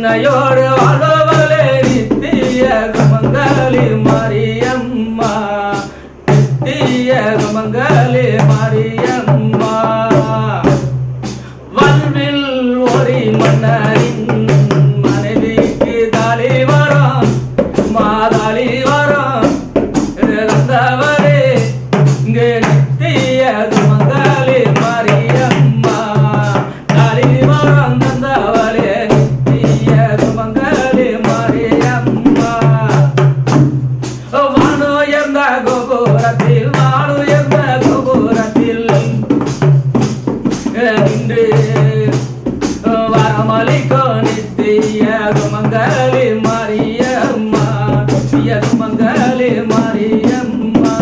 கருணையோடு வாழ்வலே நித்திய குமங்கலி மரியம்மா. நித்திய குமங்கலி மரியம்மா. வல்வில் ஒரே மன்னரின் மலைக்கோ நித்திய சுமங்கலி மாரியம்மா. நித்திய சுமங்கலி மாரியம்மா.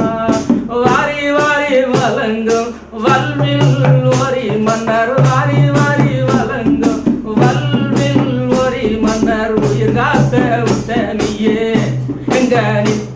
வாரி வாரி வழங்கும் வல்வில் ஒரு மன்னர் வாரி வாரி வழங்கும் வல்வில் ஒரு மன்னர். உயிர் காத்த உத்தமியே எங்க நித்திய